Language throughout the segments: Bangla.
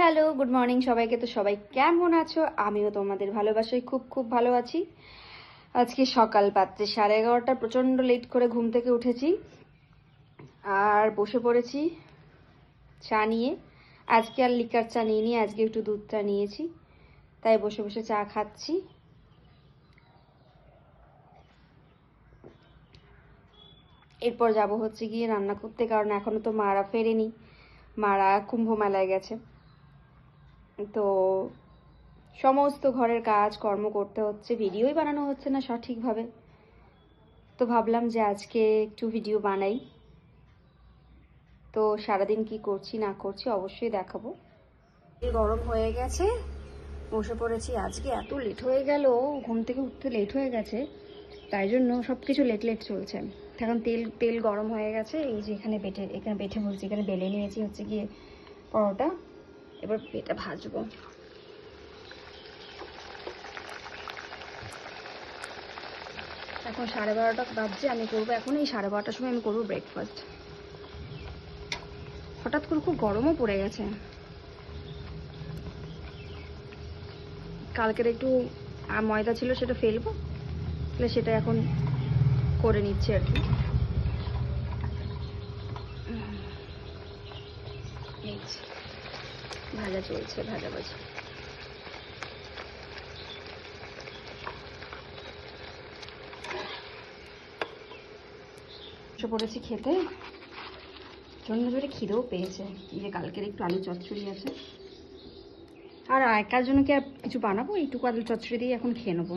হ্যালো, গুড মর্নিং সবাইকে। তো সবাই কেমন আছো? আমিও তোমাদের ভালোবাসায় খুব খুব ভালো আছি। আজকে সকাল পাচ্ছে সাড়ে এগারোটা, প্রচণ্ড লেট করে ঘুম থেকে উঠেছি। আর বসে পড়েছি চা নিয়ে। আজকে আর লিকার চা নিয়ে নিয়ে আজকে একটু দুধ চা নিয়েছি। তাই বসে বসে চা খাচ্ছি। এরপর যাব হচ্ছে গিয়ে রান্না করতে, কারণ এখনও তো মারা ফেরেনি। মারা কুম্ভ মেলায় গেছে। তো সমস্ত ঘরের কাজ, কর্ম করতে হচ্ছে, ভিডিওই বানানো হচ্ছে না সঠিকভাবে। তো ভাবলাম যে আজকে একটু ভিডিও বানাই। তো সারাদিন কি করছি, না করছি অবশ্যই দেখাবো। গরম হয়ে গেছে, বসে পড়েছি। আজকে এত লেট হয়ে গেল, ঘুম থেকে উঠতে লেট হয়ে গেছে। তাই জন্য সব কিছু লেট লেট চলছে। এখন তেল তেল গরম হয়ে গেছে, এই যে এখানে বেটে এখানে বেটে বলছি এখানে বেলে নিয়েছি হচ্ছে গিয়ে পরোটা। এবার এটা ভাজবো। এখন সাড়ে বারোটা বাজছে, আমি করব এখন। এই সাড়ে বারোটার সময় আমি করব ব্রেকফাস্ট হঠাৎ করে খুব গরমও পড়ে গেছে। কালকের একটু ময়দা ছিল, সেটা ফেলব। তাহলে সেটা এখন করে নিচ্ছি আর কি। এই ভাজা চলছে, ভাজা ভাজা। পড়েছি খেতে। জন্য জোরে খিদেও পেয়েছে। যে কালকের একটু আলু চচ্চড়ি আছে। আর একার জন্য কি আর কিছু বানাবো? এইটুকু আলু চচ্চড়ি দিয়ে এখন খেয়ে নেব।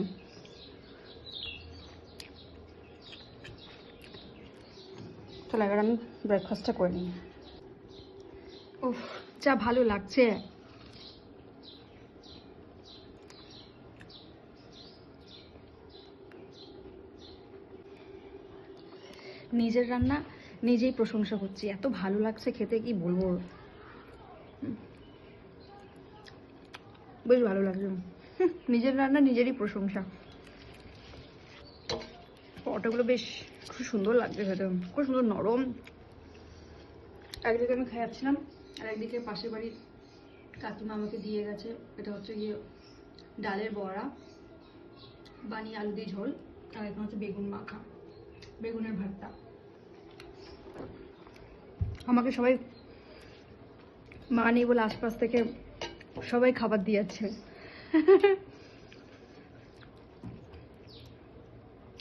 চলো এবার আমি ব্রেকফাস্টটা করে নিই। উফ যা ভালো লাগছে। নিজের রান্না নিজেই প্রশংসা করছি। এত ভালো লাগছে খেতে, কি বলব? বেশ ভালো লাগছে। নিজের রান্না নিজেরই প্রশংসা। পরোটাগুলো বেশ খুব সুন্দর লাগছে খেতে। খুব সুন্দর নরম। একদিকে আমি খাওয়াচ্ছিলাম আর একদিকে পাশের বাড়ির কাকিমা আমাকে দিয়ে গেছে। এটা হচ্ছে গিয়ে ডালের বড়া বানিয়ে আলু দিয়ে ঝোল, আর এখন হচ্ছে বেগুন মাখা, বেগুনের ভর্তা। আমাকে সবাই মা নেই বলে আশপাশ থেকে সবাই খাবার দিয়েছে।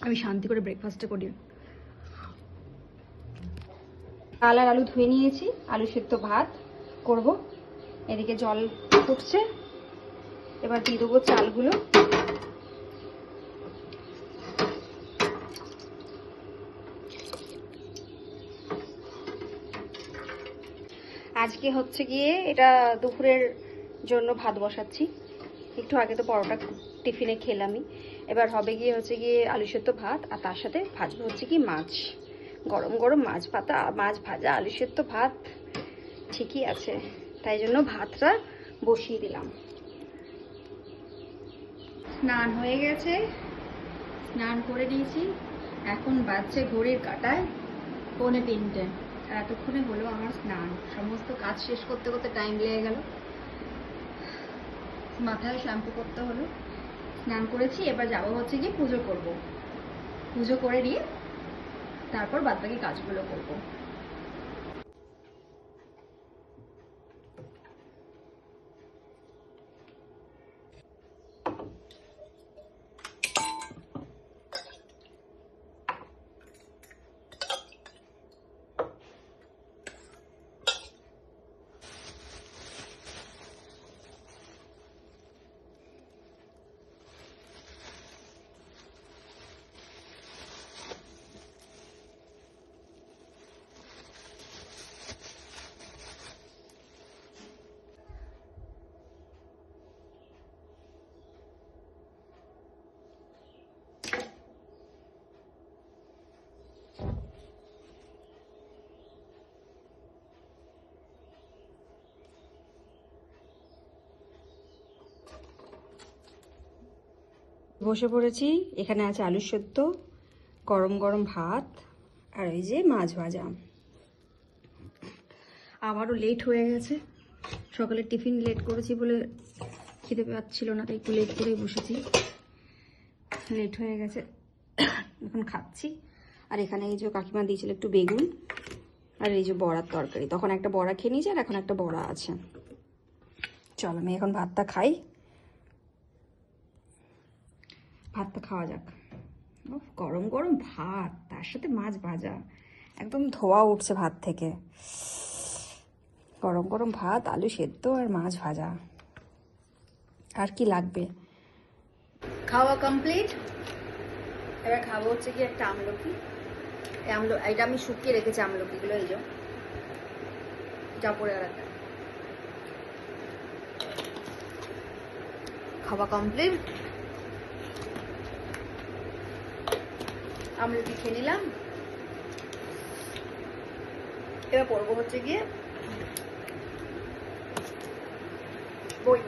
আমি শান্তি করে ব্রেকফাস্টটা করি। ডাল আর আলু ধুয়ে নিয়েছি, আলু সেদ্ধ ভাত করব। এদিকে জল ফুটছে। এবার দিয়ে দেবো চালগুলো। আজকে হচ্ছে গিয়ে এটা দুপুরের জন্য ভাত বসাচ্ছি। একটু আগে তো পরোটা টিফিনে খেলামই। এবার হবে গিয়ে হচ্ছে গিয়ে আলু সেদ্ধ ভাত, আর তার সাথে ভাজবো হচ্ছে কি মাছ। গরম গরম মাছ পাতা, মাছ ভাজা, আলু সেদ্ধ ভাত ঠিকই আছে। তাই জন্য ভাতটা বসিয়ে দিলাম। স্নান হয়ে গেছে। স্নান করে নিয়েছি। এখন বাজছে ঘড়ির কাটায় পৌনে তিনটে। আর এতক্ষণে হলো আমার স্নান। সমস্ত কাজ শেষ করতে করতে টাইম লেগে গেল। মাথায় শ্যাম্পু করতে হলো। স্নান করেছি। এবার যাব হচ্ছে গিয়ে পুজো করব। পুজো করে নিয়ে তারপর বাদবাকি কাজগুলো করব। বসে পড়েছি। এখানে আছে আলু সত্য, গরম গরম ভাত, আর ওই যে মাছ ভাজা। আবারও লেট হয়ে গেছে। সকালে টিফিন লেট করেছি বলে খেতে পাচ্ছিল না, তাই একটু লেট করেই বসেছি। লেট হয়ে গেছে। এখন খাচ্ছি। আর এখানে এই যে কাকিমা দিয়েছিল একটু বেগুন আর এই যে বড়ার তরকারি। তখন একটা বড়া খেয়ে নিয়েছি আর এখন একটা বড়া আছে। চল, আমি এখন ভাতটা খাই। ভাতটা খাওয়া যাক। গরম গরম ভাত, তার সাথে মাছ ভাজা। একদম ধোয়া উঠছে ভাত থেকে। গরম গরম ভাত, আলু সেদ্ধ আর মাছ ভাজা। আর কি লাগবে? খাওয়া কমপ্লিট এবার খাব হচ্ছে কি একটা আমলকি। আমল এটা আমি শুকিয়ে রেখেছি আমলকিগুলো, এই যে। যা পড়ে আর খাওয়া কমপ্লিট আমলকি খেয়ে নিলাম। এবার পড়ব হচ্ছে গিয়ে বই।